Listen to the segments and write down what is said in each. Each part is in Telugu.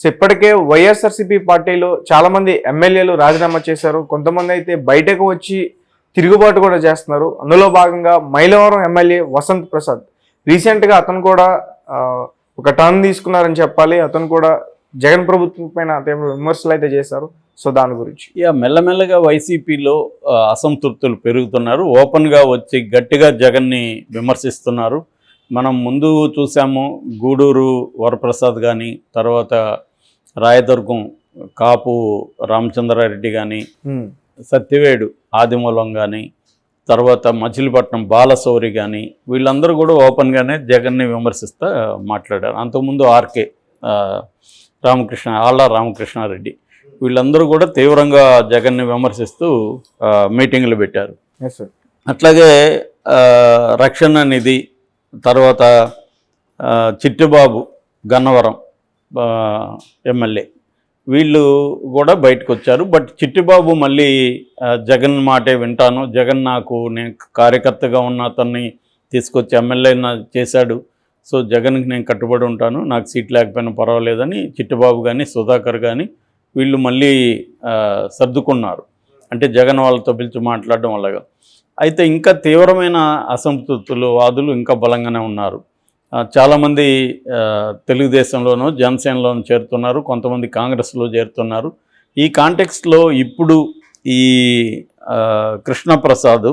సో ఇప్పటికే వైఎస్ఆర్సీపీ పార్టీలో చాలామంది ఎమ్మెల్యేలు రాజీనామా చేశారు. కొంతమంది అయితే బయటకు వచ్చి తిరుగుబాటు కూడా చేస్తున్నారు. అందులో భాగంగా మైలవరం ఎమ్మెల్యే వసంత్ ప్రసాద్. రీసెంట్గా అతను కూడా ఒక టర్న్ తీసుకున్నారని చెప్పాలి. అతను కూడా జగన్ ప్రభుత్వం పైన తీవ్ర విమర్శలు అయితే చేశారు. సో దాని గురించి. ఇక మెల్లమెల్లగా వైసీపీలో అసంతృప్తులు పెరుగుతున్నారు. ఓపెన్గా వచ్చి గట్టిగా జగన్ని విమర్శిస్తున్నారు. మనం ముందు చూసాము గూడూరు వరప్రసాద్ కానీ తర్వాత రాయదుర్గం కాపు రామచంద్రారెడ్డి కానీ సత్యవేడు ఆదిమూలం కానీ తర్వాత మచిలీపట్నం బాలశౌరి కానీ వీళ్ళందరూ కూడా ఓపెన్గానే జగన్ని విమర్శిస్తూ మాట్లాడారు. అంతకుముందు ఆర్కే రామకృష్ణ ఆళ్ళ రామకృష్ణారెడ్డి వీళ్ళందరూ కూడా తీవ్రంగా జగన్ని విమర్శిస్తూ మీటింగులు పెట్టారు. Yes sir. అట్లాగే రక్షణ నిధి తర్వాత చిట్టిబాబు గన్నవరం ఎమ్మెల్యే. వీళ్ళు కూడా బయటకు వచ్చారు బట్ చిట్టిబాబు మళ్ళీ జగన్ మాటే వింటాను. జగన్ నాకు నేను కార్యకర్తగా ఉన్న అతన్ని తీసుకొచ్చి ఎమ్మెల్యే చేశాడు. సో జగన్కి నేను కట్టుబడి ఉంటాను. నాకు సీట్ లేకపోయినా పర్వాలేదని చిట్టిబాబు కానీ సుధాకర్ కానీ వీళ్ళు మళ్ళీ సర్దుకున్నారు. అంటే జగన్ వాళ్ళతో పిలిచి మాట్లాడడం వల్లగా అయితే ఇంకా తీవ్రమైన అసంతృప్తులు వాదులు ఇంకా బలంగానే ఉన్నారు. చాలామంది తెలుగుదేశంలోనూ జనసేనలోనూ చేరుతున్నారు. కొంతమంది కాంగ్రెస్లో చేరుతున్నారు. ఈ కాంటెక్స్ట్లో ఇప్పుడు ఈ కృష్ణప్రసాద్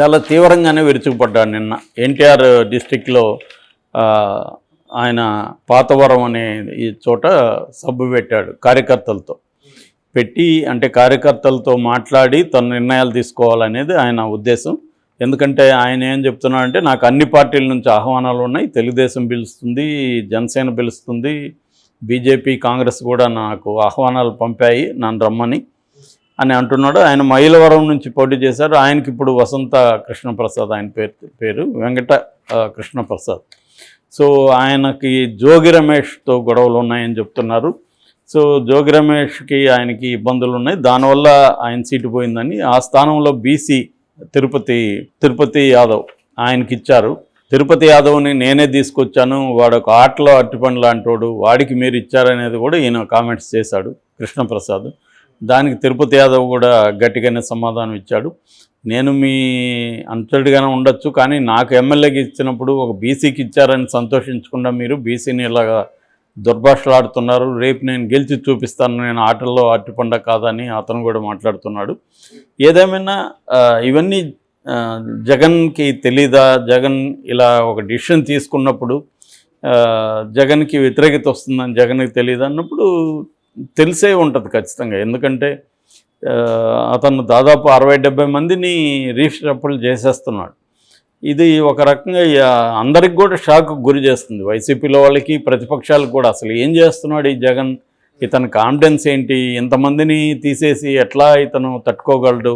చాలా తీవ్రంగానే విరుచుకుపడ్డాడు నిన్న. ఎన్టీఆర్ డిస్టిక్లో ఆయన పాతవరం అనే ఈ చోట సబ్బు పెట్టాడు కార్యకర్తలతో. పెట్టి అంటే కార్యకర్తలతో మాట్లాడి తన నిర్ణయాలు తీసుకోవాలనేది ఆయన ఉద్దేశం. ఎందుకంటే ఆయన ఏం చెప్తున్నాడంటే నాకు అన్ని పార్టీల నుంచి ఆహ్వానాలు ఉన్నాయి తెలుగుదేశం పిలుస్తుంది జనసేన పిలుస్తుంది బీజేపీ కాంగ్రెస్ కూడా నాకు ఆహ్వానాలు పంపాయి నన్ను రమ్మని అని అంటున్నాడు. ఆయన మైలవరం నుంచి పోటీ చేశారు. ఆయనకి ఇప్పుడు వసంత కృష్ణప్రసాద్ ఆయన పేరు పేరు వెంకట కృష్ణప్రసాద్. సో ఆయనకి జోగి రమేష్తో గొడవలు ఉన్నాయని చెప్తున్నారు. సో జోగి రమేష్కి ఆయనకి ఇబ్బందులు ఉన్నాయి. దానివల్ల ఆయన సీటు పోయిందని ఆ స్థానంలో బీసీ తిరుపతి తిరుపతి యాదవ్ ఆయనకి ఇచ్చారు తిరుపతి యాదవ్ని నేనే తీసుకొచ్చాను. వాడు ఒక ఆటలో అట్టిపండు లాంటోడు వాడికి మీరు ఇచ్చారనేది కూడా ఈయన కామెంట్స్ చేశాడు కృష్ణప్రసాద్. దానికి తిరుపతి యాదవ్ కూడా గట్టిగానే సమాధానం ఇచ్చాడు. నేను మీ అంతటిగానే ఉండొచ్చు కానీ నాకు ఎమ్మెల్యేకి ఇచ్చినప్పుడు ఒక బీసీకి ఇచ్చారని సంతోషించకుండా మీరు బీసీని ఇలాగా దుర్భాషలాడుతున్నారు. రేపు నేను గెలిచి చూపిస్తాను. నేను ఆటల్లో అట్టిపండ కాదని అతను కూడా మాట్లాడుతున్నాడు. ఏదేమైనా ఇవన్నీ జగన్కి తెలీదా? జగన్ ఇలా ఒక డిసిషన్ తీసుకున్నప్పుడు జగన్కి వ్యతిరేకత వస్తుందని జగన్కి తెలియదు అన్నప్పుడు తెలిసే ఉంటుంది ఖచ్చితంగా. ఎందుకంటే అతను దాదాపు అరవై డెబ్బై మందిని రీషఫుల్ చేసేస్తున్నాడు. ఇది ఒక రకంగా అందరికి కూడా షాక్ గురి చేస్తుంది. వైసీపీలో వాళ్ళకి ప్రతిపక్షాలకు కూడా. అసలు ఏం చేస్తున్నాడు ఈ జగన్? ఇతని కాన్ఫిడెన్స్ ఏంటి? ఇంతమందిని తీసేసి ఎట్లా ఇతను తట్టుకోగలడు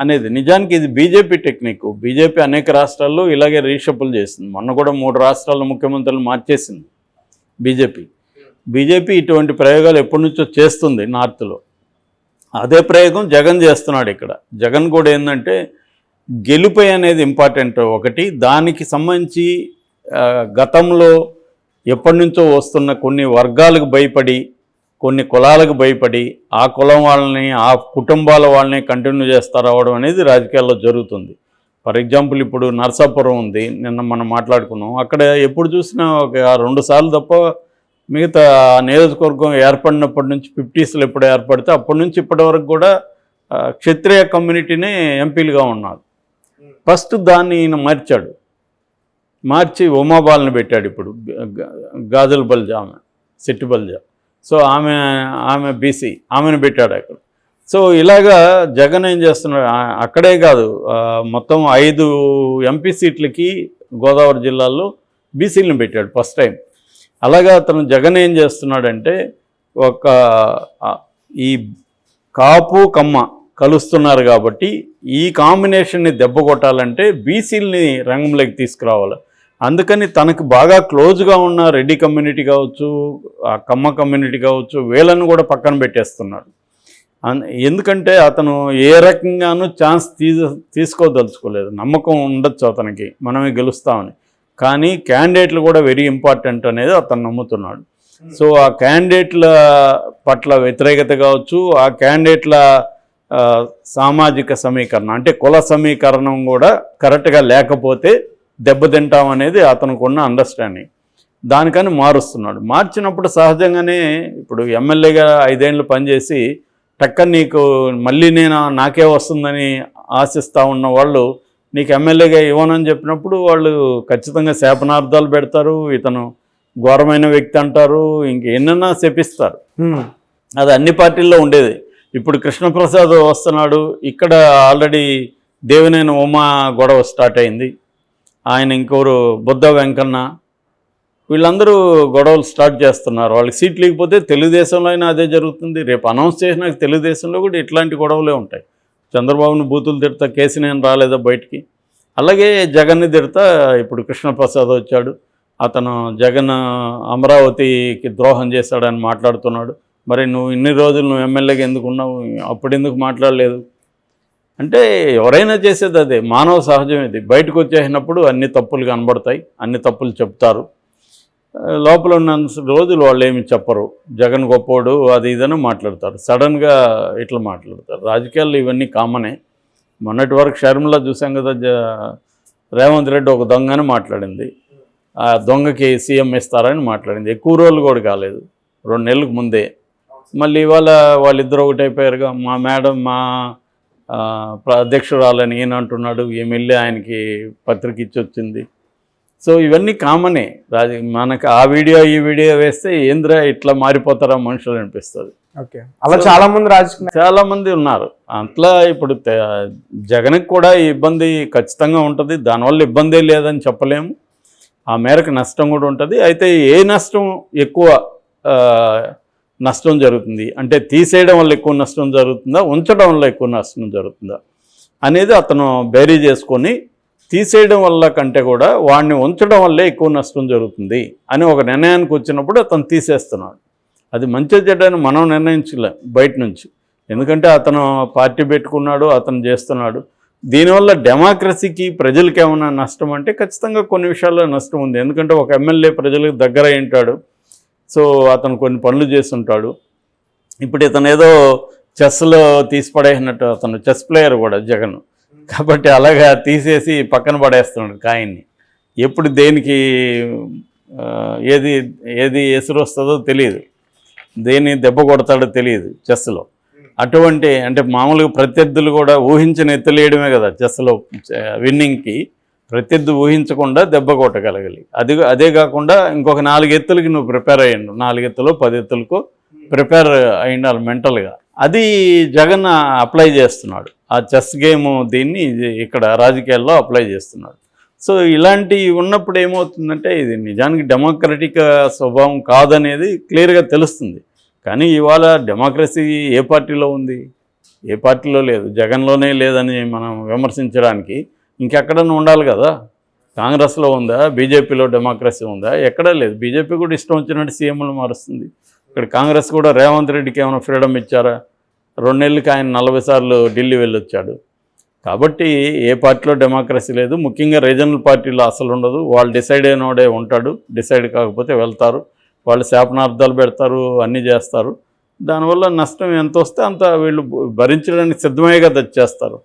అనేది. నిజానికి ఇది బీజేపీ టెక్నిక్ బీజేపీ అనేక రాష్ట్రాల్లో ఇలాగే రీషఫుల్ చేసింది. మొన్న కూడా మూడు రాష్ట్రాల ముఖ్యమంత్రులు మార్చేసింది బీజేపీ. బీజేపీ ఇటువంటి ప్రయోగాలు ఎప్పటి నుంచో చేస్తుంది నార్త్లో. అదే ప్రయోగం జగన్ చేస్తున్నాడు ఇక్కడ. జగన్ కూడా ఏంటంటే గెలుపై అనేది ఇంపార్టెంట్ ఒకటి. దానికి సంబంధించి గతంలో ఎప్పటి నుంచో వస్తున్న కొన్ని వర్గాలకు భయపడి కొన్ని కులాలకు భయపడి ఆ కులం వాళ్ళని ఆ కుటుంబాల వాళ్ళని కంటిన్యూ చేస్తా రావడం అనేది రాజకీయాల్లో జరుగుతుంది. ఫర్ ఎగ్జాంపుల్ ఇప్పుడు నర్సాపురం ఉంది నిన్న మనం మాట్లాడుకున్నాం. అక్కడ ఎప్పుడు చూసినా ఒక రెండు సార్లు తప్ప మిగతా నియోజకవర్గం ఏర్పడినప్పటి నుంచి ఫిఫ్టీస్లో ఎప్పుడు ఏర్పడితే అప్పటి నుంచి ఇప్పటి వరకు కూడా క్షత్రియ కమ్యూనిటీనే ఎంపీలుగా ఉన్నారు. ఫస్ట్ దాన్ని ఈయన మార్చాడు. మార్చి ఉమాబాల్ని పెట్టాడు ఇప్పుడు గాజల్ గాజుల బల్జా ఆమె సిట్టి బల్జా. సో ఆమె ఆమె బీసీ ఆమెను పెట్టాడు అక్కడ. సో ఇలాగా జగన్ ఏం చేస్తున్నాడు అక్కడే కాదు మొత్తం ఐదు ఎంపీ సీట్లకి గోదావరి జిల్లాలో బీసీలను పెట్టాడు ఫస్ట్ టైం. అలాగా అతను జగన్ ఏం చేస్తున్నాడంటే ఒక ఈ కాపు కమ్మ కలుస్తున్నారు కాబట్టి ఈ కాంబినేషన్ని దెబ్బ కొట్టాలంటే బీసీలని రంగంలోకి తీసుకురావాలి. అందుకని తనకు బాగా క్లోజ్గా ఉన్న రెడ్డి కమ్యూనిటీ కావచ్చు ఆ కమ్మ కమ్యూనిటీ కావచ్చు వీళ్ళని కూడా పక్కన పెట్టేస్తున్నాడు ఎందుకంటే అతను ఏ రకంగానూ ఛాన్స్ తీసు తీసుకోదలుచుకోలేదు. నమ్మకం ఉండొచ్చు అతనికి మనమే గెలుస్తామని. కానీ క్యాండిడేట్లు కూడా వెరీ ఇంపార్టెంట్ అనేది అతను నమ్ముతున్నాడు. సో ఆ క్యాండిడేట్ల పట్ల వ్యతిరేకత కావచ్చు ఆ క్యాండిడేట్ల సామాజిక సమీకరణ అంటే కుల సమీకరణం కూడా కరెక్ట్గా లేకపోతే దెబ్బతింటాం అనేది అతనికి ఉన్న అండర్స్టాండింగ్ దానికని మారుస్తున్నాడు. మార్చినప్పుడు సహజంగానే ఇప్పుడు ఎమ్మెల్యేగా ఐదేళ్ళు పనిచేసి టక్కన నీకు మళ్ళీ నేను నాకే వస్తుందని ఆశిస్తూ ఉన్న వాళ్ళు నీకు ఎమ్మెల్యేగా ఇవ్వనని చెప్పినప్పుడు వాళ్ళు ఖచ్చితంగా శాపనార్థాలు పెడతారు ఇతను ఘోరమైన వ్యక్తి అంటారు ఇంక ఎన్నైనా శపిస్తారు. అది అన్ని పార్టీల్లో ఉండేది. ఇప్పుడు కృష్ణప్రసాద్ వస్తున్నాడు. ఇక్కడ ఆల్రెడీ దేవినేని ఉమా గొడవ స్టార్ట్ అయింది. ఆయన ఇంకోరు బుద్ధ వెంకన్న. వీళ్ళందరూ గొడవలు స్టార్ట్ చేస్తున్నారు. వాళ్ళకి సీట్లు లేకపోతే తెలుగుదేశంలో అయినా అదే జరుగుతుంది. రేపు అనౌన్స్ చేసినాక తెలుగుదేశంలో కూడా ఇట్లాంటి గొడవలే ఉంటాయి. చంద్రబాబును బూతులు తిడతా కేసీనేని రాలేదా బయటికి? అలాగే జగన్ని తిడతా ఇప్పుడు కృష్ణప్రసాద్ వచ్చాడు. అతను జగన్ అమరావతికి ద్రోహం చేశాడని మాట్లాడుతున్నాడు. మరి నువ్వు ఇన్ని రోజులు నువ్వు ఎమ్మెల్యేగా ఎందుకు ఉన్నావు? అప్పుడు ఎందుకు మాట్లాడలేదు? అంటే ఎవరైనా చేసేది అదే. మానవ సహజం ఇది. బయటకు వచ్చేసినప్పుడు అన్ని తప్పులు కనబడతాయి అన్ని తప్పులు చెప్తారు. లోపల ఉన్న రోజులు వాళ్ళు ఏమి చెప్పరు. జగన్ గొప్పోడు అది ఇదని మాట్లాడతారు. సడన్గా ఇట్లా మాట్లాడతారు. రాజకీయాల్లో ఇవన్నీ కామనే. మొన్నటి వరకు షర్మిలా చూసాం కదా రేవంత్ రెడ్డి ఒక దొంగని మాట్లాడింది. ఆ దొంగకి సీఎం ఇస్తారని మాట్లాడింది. ఎక్కువ రోజులు కూడా కాలేదు. రెండు నెలలకు ముందే. మళ్ళీ ఇవాళ వాళ్ళిద్దరు ఒకటైపోయారుగా. మా మేడం మా అధ్యక్షురాలని ఈయన అంటున్నాడు ఎమ్మెల్యే ఆయనకి పత్రిక ఇచ్చి వచ్చింది. సో ఇవన్నీ కామనే. రాజ మనకు ఆ వీడియో ఈ వీడియో వేస్తే ఏంద్రా ఇట్లా మారిపోతారా మనుషులు అనిపిస్తుంది. ఓకే. అలా చాలా మంది రాజకీయ చాలా మంది ఉన్నారు. అట్లా ఇప్పుడు జగన్కి కూడా ఈ ఇబ్బంది ఖచ్చితంగా ఉంటుంది. దానివల్ల ఇబ్బందే లేదని చెప్పలేము. ఆ మేరకు నష్టం కూడా ఉంటుంది. అయితే ఏ నష్టం ఎక్కువ నష్టం జరుగుతుంది. అంటే తీసేయడం వల్ల ఎక్కువ నష్టం జరుగుతుందా? ఉంచడం వల్ల ఎక్కువ నష్టం జరుగుతుందా? అనేది అతను బేరీ చేసుకొని తీసేయడం వల్ల కంటే కూడా వాడిని ఉంచడం వల్లే ఎక్కువ నష్టం జరుగుతుంది అని ఒక నిర్ణయానికి వచ్చినప్పుడు అతను తీసేస్తున్నాడు. అది మంచి చెడ్డని మనం నిర్ణయించలేం బయట నుంచి. ఎందుకంటే అతను పార్టీ పెట్టుకున్నాడు అతను చేస్తున్నాడు. దీనివల్ల డెమోక్రసీకి ప్రజలకి ఏమైనా నష్టం అంటే ఖచ్చితంగా కొన్ని విషయాల్లో నష్టం ఉంది. ఎందుకంటే ఒక ఎమ్మెల్యే ప్రజలకు దగ్గర ఉంటాడు. సో అతను కొన్ని పనులు చేస్తుంటాడు. ఇప్పుడు ఇతను ఏదో చెస్లో తీసి పడేసినట్టు అతను చెస్ ప్లేయర్ కూడా జగన్. కాబట్టి అలాగా తీసేసి పక్కన పడేస్తున్నాడు కాయన్ని. ఎప్పుడు దేనికి ఏది ఏది ఎసురు వస్తుందో తెలియదు. దేన్ని దెబ్బ కొడతాడో తెలియదు చెస్లో అటువంటి అంటే మామూలుగా ప్రత్యర్థులు కూడా ఊహించిన ఎత్తులేయడమే కదా చెస్లో విన్నింగ్కి ప్రత్యర్థి ఊహించకుండా దెబ్బ కొట్టగలగాలి. అది అదే కాకుండా ఇంకొక నాలుగు ఎత్తులకి నువ్వు ప్రిపేర్ అయ్యండు. నాలుగు ఎత్తులు పది ఎత్తులకు ప్రిపేర్ అయ్యిండాలి మెంటల్గా. అది జగన్ అప్లై చేస్తున్నాడు. ఆ చెస్ గేమ్ దీన్ని ఇక్కడ రాజకీయాల్లో అప్లై చేస్తున్నాడు. సో ఇలాంటివి ఉన్నప్పుడు ఏమవుతుందంటే ఇది నిజానికి డెమోక్రటిక్ స్వభావం కాదనేది క్లియర్గా తెలుస్తుంది. కానీ ఇవాళ డెమోక్రసీ ఏ పార్టీలో ఉంది? ఏ పార్టీలో లేదు. జగన్లోనే లేదని మనం విమర్శించడానికి ఇంకెక్కడన్నా ఉండాలి కదా? కాంగ్రెస్లో ఉందా? బీజేపీలో డెమోక్రసీ ఉందా? ఎక్కడా లేదు. బీజేపీ కూడా ఇష్టం వచ్చినట్టు సీఎంలు మారుస్తుంది. ఇక్కడ కాంగ్రెస్ కూడా రేవంత్ రెడ్డికి ఏమైనా ఫ్రీడమ్ ఇచ్చారా? రెండు నెలలకి ఆయన నలభై సార్లు ఢిల్లీ వెళ్ళొచ్చాడు. కాబట్టి ఏ పార్టీలో డెమోక్రసీ లేదు. ముఖ్యంగా రీజనల్ పార్టీలో అసలు ఉండదు. వాళ్ళు డిసైడ్ అయినోడే ఉంటాడు. డిసైడ్ కాకపోతే వెళ్తారు. వాళ్ళు శాపనార్థాలు పెడతారు. అన్నీ చేస్తారు. దానివల్ల నష్టం ఎంత వస్తే అంత వీళ్ళు భరించడానికి సిద్ధమయ్యేగా తెచ్చేస్తారు.